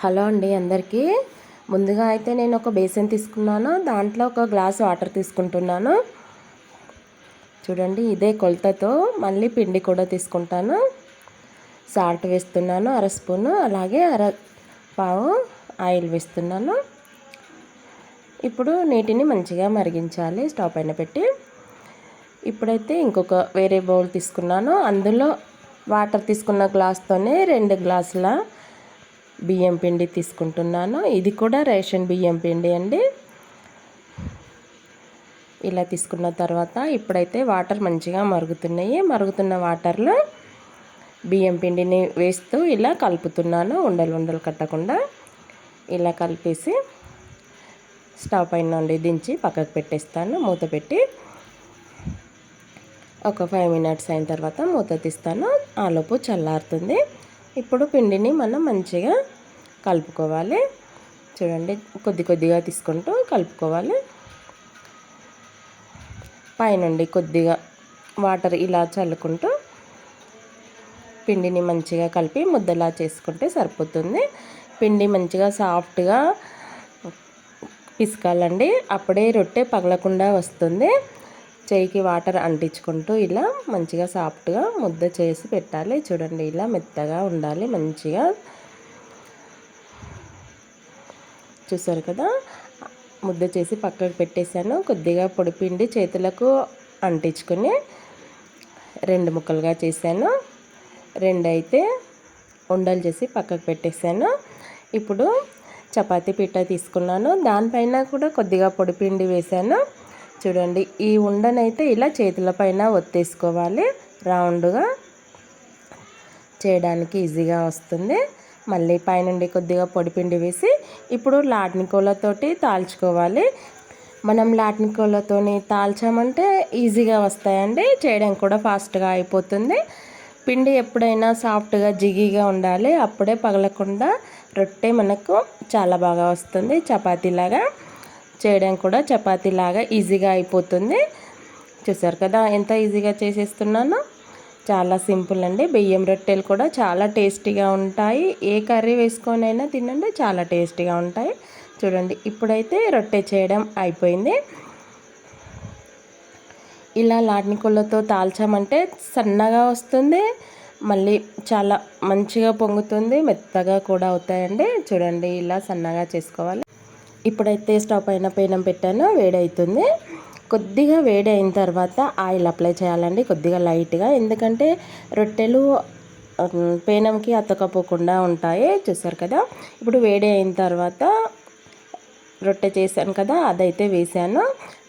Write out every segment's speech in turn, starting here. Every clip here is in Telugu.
హలో అండి అందరికీ. ముందుగా అయితే నేను ఒక బేసిన్ తీసుకున్నాను. దాంట్లో ఒక గ్లాస్ వాటర్ తీసుకుంటున్నాను. చూడండి ఇదే కొలతతో మళ్ళీ పిండి కూడా తీసుకుంటాను. సాల్ట్ వేస్తున్నాను అర స్పూను. అలాగే అర పావు ఆయిల్ వేస్తున్నాను. ఇప్పుడు నీటిని మంచిగా మరిగించాలి స్టవ్ పైన పెట్టి. ఇప్పుడైతే ఇంకొక వేరే బౌల్ తీసుకున్నాను. అందులో వాటర్ తీసుకున్న గ్లాస్తోనే రెండు గ్లాసుల బియ్యం పిండి తీసుకుంటున్నాను. ఇది కూడా రేషన్ బియ్యం పిండి అండి. ఇలా తీసుకున్న తర్వాత ఇప్పుడైతే వాటర్ మంచిగా మరుగుతున్నాయి. మరుగుతున్న వాటర్లో బియ్యం పిండిని వేస్తూ ఇలా కలుపుతున్నాను. ఉండలు ఉండలు కట్టకుండా ఇలా కలిపేసి స్టవ్ పైన నుండి దించి పక్కకు పెట్టేస్తాను. మూత పెట్టి ఒక ఫైవ్ మినిట్స్ అయిన తర్వాత మూత తీస్తాను. ఆలోపు చల్లారుతుంది. ఇప్పుడు పిండిని మనం మంచిగా కలుపుకోవాలి. చూడండి కొద్ది కొద్దిగా తీసుకుంటూ కలుపుకోవాలి. పైనుండి కొద్దిగా వాటర్ ఇలా చల్లుకుంటూ పిండిని మంచిగా కలిపి ముద్దలా చేసుకుంటే సరిపోతుంది. పిండి మంచిగా సాఫ్ట్గా పిసకాలండి. అప్పుడే రొట్టె పగలకుండా వస్తుంది. చేయికి వాటర్ అంటించుకుంటూ ఇలా మంచిగా సాఫ్ట్గా ముద్ద చేసి పెట్టాలి. చూడండి ఇలా మెత్తగా ఉండాలి మంచిగా. చూసారు కదా? ముద్ద చేసి పక్కకు పెట్టేశాను. కొద్దిగా పొడిపిండి చేతులకు అంటించుకొని రెండు ముక్కలుగా చేశాను. రెండు అయితే ఉండలు చేసి పక్కకు పెట్టేశాను. ఇప్పుడు చపాతీ పిట్ట తీసుకున్నాను. దానిపైన కూడా కొద్దిగా పొడిపిండి వేశాను. చూడండి ఈ ఉండనైతే ఇలా చేతుల పైన ఒత్తేసుకోవాలి. రౌండ్గా చేయడానికి ఈజీగా వస్తుంది. మళ్ళీ పైనుండి కొద్దిగా పొడిపిండి వేసి ఇప్పుడు లాట్నికోలతోటి తాల్చుకోవాలి. మనం లాట్నికోలతోని తాల్చామంటే ఈజీగా వస్తాయండి చేయడం కూడా ఫాస్ట్గా అయిపోతుంది. పిండి ఎప్పుడైనా సాఫ్ట్గా జిగిగా ఉండాలి అప్పుడే పగలకుండా రొట్టె మనకు చాలా బాగా వస్తుంది చపాతీలాగా. చేయడం కూడా చపాతీలాగా ఈజీగా అయిపోతుంది. చూసారు కదా ఎంత ఈజీగా చేసేస్తున్నానో. చాలా సింపుల్ అండి. బియ్యం రొట్టెలు కూడా చాలా టేస్టీగా ఉంటాయి. ఏ కర్రీ వేసుకొనైనా తినండి చాలా టేస్టీగా ఉంటాయి. చూడండి ఇప్పుడైతే రొట్టె చేయడం అయిపోయింది. ఇలా లాట్నికొల్లతో తాల్చామంటే సన్నగా వస్తుంది. మళ్ళీ చాలా మంచిగా పొంగుతుంది. మెత్తగా కూడా అవుతాయండి. చూడండి ఇలా సన్నగా చేసుకోవాలి. ఇప్పుడైతే స్టవ్ పైన పేనం పెట్టాను వేడవుతుంది కొద్దిగా వేడి అయిన తర్వాత ఆయిల్ అప్లై చేయాలండి కొద్దిగా లైట్గా. ఎందుకంటే రొట్టెలు పేనంకి అతకపోకుండా ఉంటాయి చూసారు కదా? ఇప్పుడు వేడి అయిన తర్వాత రొట్టె చేశాను కదా అదైతే వేసాను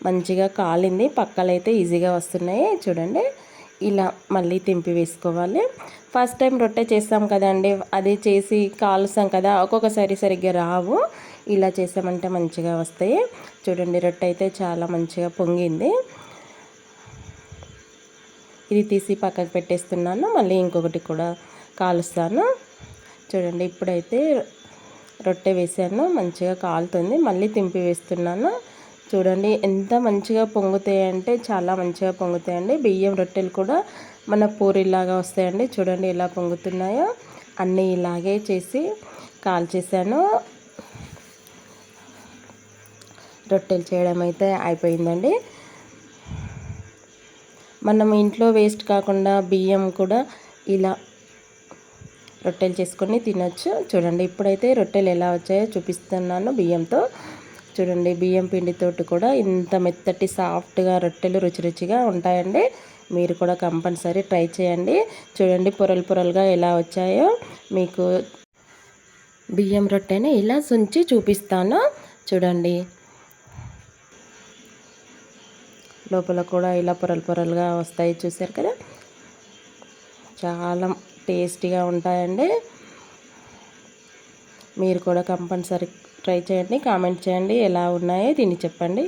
మంచిగా కాలింది పక్కలైతే ఈజీగా వస్తున్నాయి చూడండి. ఇలా మళ్ళీ తెంపి వేసుకోవాలి. ఫస్ట్ టైం రొట్టె చేస్తాం కదండి అది చేసి కాలుస్తాం కదా ఒక్కొక్కసారి సరిగ్గా రావు. ఇలా చేసామంటే మంచిగా వస్తాయి. చూడండి రొట్టె అయితే చాలా మంచిగా పొంగింది. ఇది తీసి పక్కకు పెట్టేస్తున్నాను మళ్ళీ ఇంకొకటి కూడా కాలుస్తాను. చూడండి ఇప్పుడైతే రొట్టె వేసాను మంచిగా కాలుతుంది. మళ్ళీ తింపి వేస్తున్నాను. చూడండి ఎంత మంచిగా పొంగుతాయంటే చాలా మంచిగా పొంగుతాయండి. బియ్యం రొట్టెలు కూడా మన పూరిలాగా వస్తాయండి. చూడండి ఎలా పొంగుతున్నాయో. అన్నీ ఇలాగే చేసి కాల్చేసాను. రొట్టెలు చేయడం అయితే అయిపోయిందండి. మనం ఇంట్లో వేస్ట్ కాకుండా బియ్యం కూడా ఇలా రొట్టెలు చేసుకొని తినచ్చు. చూడండి ఇప్పుడైతే రొట్టెలు ఎలా వచ్చాయో చూపిస్తున్నాను బియ్యంతో. చూడండి బియ్యం పిండితోటి కూడా ఇంత మెత్తటి సాఫ్ట్గా రొట్టెలు రుచి రుచిగా ఉంటాయండి. మీరు కూడా కంపల్సరీ ట్రై చేయండి. చూడండి పొరలు పొరలుగా ఎలా వచ్చాయో. మీకు బియ్యం రొట్టెని ఇలా సుంచి చూపిస్తాను. చూడండి. లోపల కూడా ఇలా పొరలు పొరలుగా వస్తాయి చూసారు కదా? చాలా టేస్టీగా ఉంటాయండి. మీరు కూడా కంపల్సరీ ట్రై చేయండి కామెంట్ చేయండి ఎలా ఉన్నాయో తిని చెప్పండి.